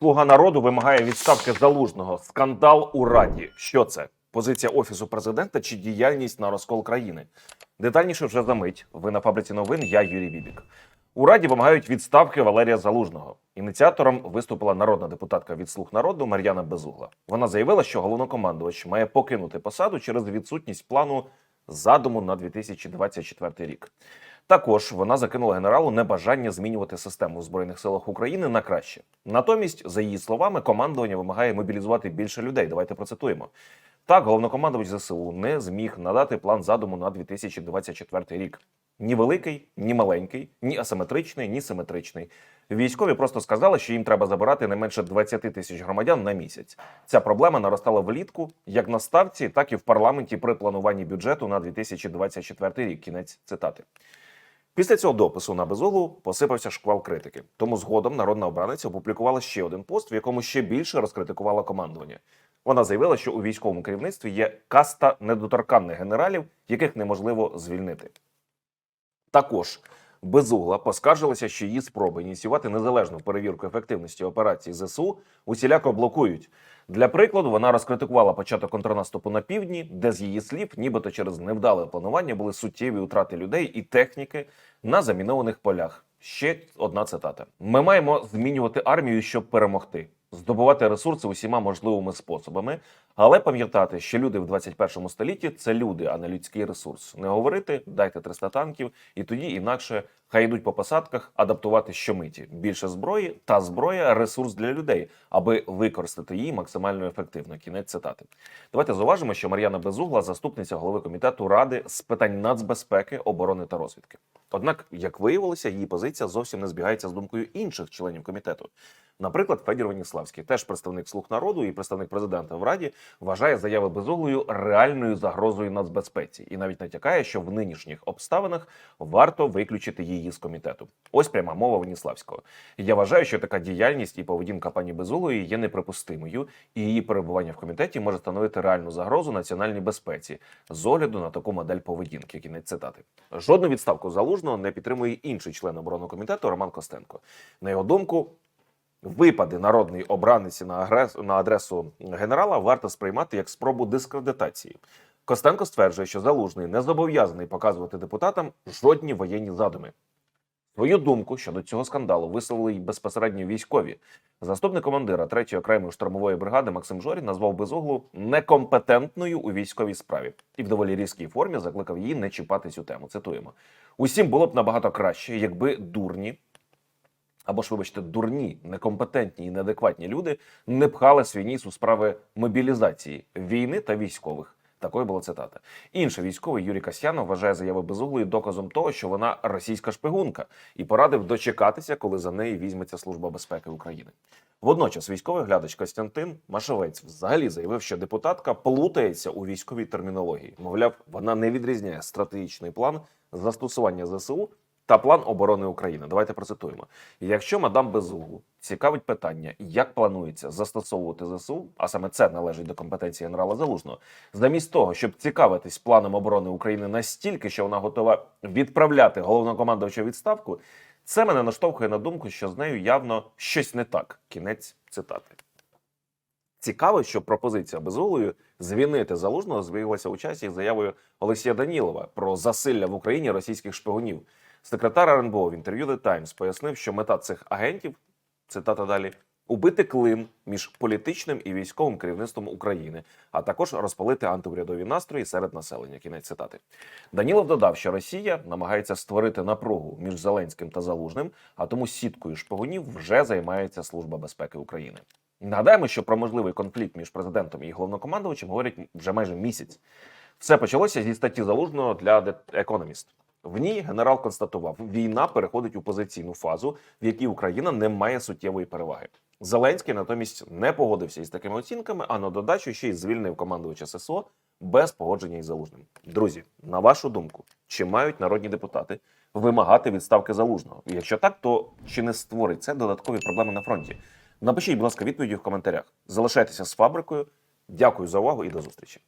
Слуга народу вимагає відставки залужного. Скандал у раді. Що це? Позиція офісу президента чи діяльність на розкол країни? Детальніше вже за мить. Ви на фабриці новин. Я Юрій Бібік. У раді вимагають відставки Валерія Залужного. Ініціатором виступила народна депутатка від слуг народу Мар'яна Безугла. Вона заявила, що головнокомандувач має покинути посаду через відсутність плану задуму на 2024 рік. Також вона закинула генералу небажання змінювати систему в збройних силах України на краще. Натомість, за її словами, командування вимагає мобілізувати більше людей. Давайте процитуємо. Так, головнокомандувач ЗСУ не зміг надати план задуму на 2024 рік. Ні великий, ні маленький, ні асиметричний, ні симетричний. Військові просто сказали, що їм треба забирати не менше 20 тисяч громадян на місяць. Ця проблема наростала влітку як на ставці, так і в парламенті при плануванні бюджету на 2024 рік. Кінець цитати. Після цього допису на Безуглу посипався шквал критики. Тому згодом народна обраниця опублікувала ще один пост, в якому ще більше розкритикувала командування. Вона заявила, що у військовому керівництві є каста недоторканних генералів, яких неможливо звільнити. Також Безугла поскаржилася, що її спроби ініціювати незалежну перевірку ефективності операції ЗСУ усіляко блокують. Для прикладу, вона розкритикувала початок контрнаступу на півдні, де з її слів, нібито через невдале планування були суттєві втрати людей і техніки на замінованих полях. Ще одна цитата: ми маємо змінювати армію, щоб перемогти, здобувати ресурси усіма можливими способами, але пам'ятати, що люди в 21 столітті це люди, а не людський ресурс. Не говорити, дайте 300 танків, і тоді інакше хай йдуть по посадках, адаптувати щомиті. Більше зброї та зброя ресурс для людей, аби використати її максимально ефективно. Кінець цитати. Давайте зауважимо, що Мар'яна Безугла заступниця голови комітету ради з питань нацбезпеки, оборони та розвідки. Однак, як виявилося, її позиція зовсім не збігається з думкою інших членів комітету. Наприклад, Федір Веніславський, теж представник слуг народу і представник президента в раді, вважає заяви Безуглою реальною загрозою нацбезпеці і навіть натякає, що в нинішніх обставинах варто виключити її з комітету. Ось пряма мова Веніславського. Я вважаю, що така діяльність і поведінка пані Безуглої є неприпустимою, і її перебування в комітеті може становити реальну загрозу національній безпеці з огляду на таку модель поведінки. Кінець цитати. Жодну відставку залужного не підтримує інший член оборонного комітету Роман Костенко. На його думку, випади народної обраниці на, агрес... на адресу генерала варто сприймати як спробу дискредитації. Костенко стверджує, що залужний не зобов'язаний показувати депутатам жодні воєнні задуми. Свою думку щодо цього скандалу висловили й безпосередньо військові. Заступник командира 3-ї окремої штурмової бригади Максим Жорін назвав Безуглу некомпетентною у військовій справі і в доволі різкій формі закликав її не чіпати цю тему. Цитуємо: усім було б набагато краще, якби дурні або ж, вибачте, дурні, некомпетентні і неадекватні люди не пхали свій ніс у справи мобілізації війни та військових. Такою була цитата. Інший військовий Юрій Касьянов вважає заяву Безуглої доказом того, що вона російська шпигунка, і порадив дочекатися, коли за неї візьметься Служба безпеки України. Водночас військовий глядач Костянтин Машовець взагалі заявив, що депутатка плутається у військовій термінології. Мовляв, вона не відрізняє стратегічний план застосування ЗСУ та план оборони України. Давайте процитуємо. Якщо мадам Безуглу цікавить питання, як планується застосовувати ЗСУ, а саме це належить до компетенції генерала Залужного, замість того, щоб цікавитись планом оборони України настільки, що вона готова відправляти головнокомандувача відставку, це мене наштовхує на думку, що з нею явно щось не так. Кінець цитати. Цікаво, що пропозиція Безуглою звільнити залужного з'явилася у часі заявою Олексія Данілова про засилля в Україні російських шпигунів. Секретар РНБО в інтерв'ю The Times пояснив, що мета цих агентів цитата далі убити клин між політичним і військовим керівництвом України, а також розпалити антиурядові настрої серед населення. Кінець цитати. Данілов додав, що Росія намагається створити напругу між Зеленським та Залужним, а тому сіткою шпигунів вже займається Служба безпеки України. Нагадаємо, що про можливий конфлікт між президентом і головнокомандувачем говорять вже майже місяць. Все почалося зі статті залужного для The Economist. В ній генерал констатував, війна переходить у позиційну фазу, в якій Україна не має суттєвої переваги. Зеленський натомість не погодився із такими оцінками, а на додачу ще й звільнив командувача ССО без погодження із залужним. Друзі, на вашу думку, чи мають народні депутати вимагати відставки залужного? Якщо так, то чи не створить це додаткові проблеми на фронті? Напишіть, будь ласка, відповіді в коментарях. Залишайтеся з фабрикою. Дякую за увагу і до зустрічі.